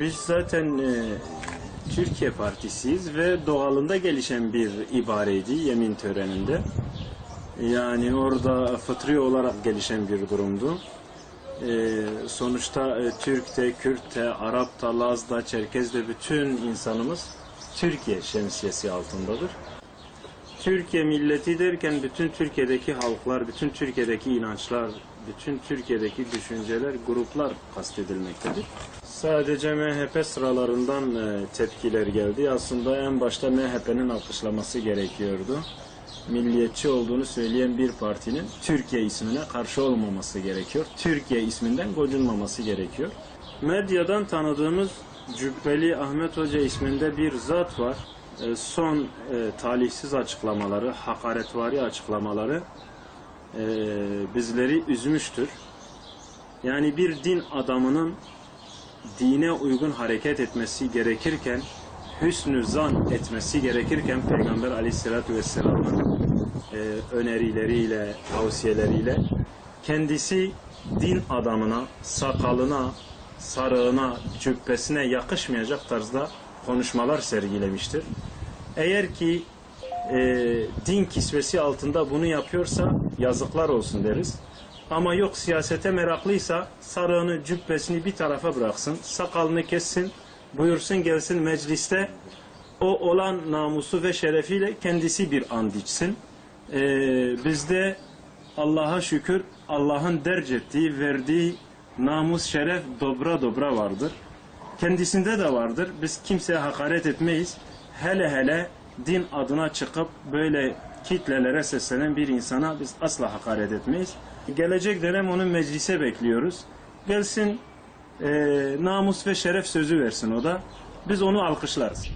Biz zaten e, Türkiye Partisiyiz ve doğalında gelişen bir ibareydi yemin töreninde. Yani orada fıtri olarak gelişen bir durumdu. E, sonuçta e, Türk'te, Kürt'te, Arap'ta, Laz'da, Çerkez'de bütün insanımız Türkiye şemsiyesi altındadır. Türkiye milleti derken bütün Türkiye'deki halklar, bütün Türkiye'deki inançlar, bütün Türkiye'deki düşünceler, gruplar kastedilmektedir. Sadece MHP sıralarından e, tepkiler geldi. Aslında en başta MHP'nin alkışlaması gerekiyordu. Milliyetçi olduğunu söyleyen bir partinin Türkiye ismine karşı olmaması gerekiyor. Türkiye isminden gocunmaması gerekiyor. Medyadan tanıdığımız Cübbeli Ahmet Hoca isminde bir zat var. E, Son e, talihsiz açıklamaları, hakaretvari açıklamaları e, bizleri üzmüştür. Yani bir din adamının dine uygun hareket etmesi gerekirken, hüsnü zan etmesi gerekirken Peygamber aleyhissalatü vesselamın e, önerileriyle, tavsiyeleriyle kendisi din adamına, sakalına, sarığına, cübbesine yakışmayacak tarzda konuşmalar sergilemiştir. Eğer ki e, din kisvesi altında bunu yapıyorsa yazıklar olsun deriz. Ama yok siyasete meraklıysa sarığını, cübbesini bir tarafa bıraksın, sakalını kessin, buyursun gelsin mecliste o olan namusu ve şerefiyle kendisi bir and içsin. Ee, bizde Allah'a şükür Allah'ın derc ettiği, verdiği namus, şeref dobra dobra vardır. Kendisinde de vardır. Biz kimseye hakaret etmeyiz. Hele hele din adına çıkıp böyle kitlelere seslenen bir insana biz asla hakaret etmeyiz. Gelecek dönem onu meclise bekliyoruz. Gelsin e, namus ve şeref sözü versin o da. Biz onu alkışlarız.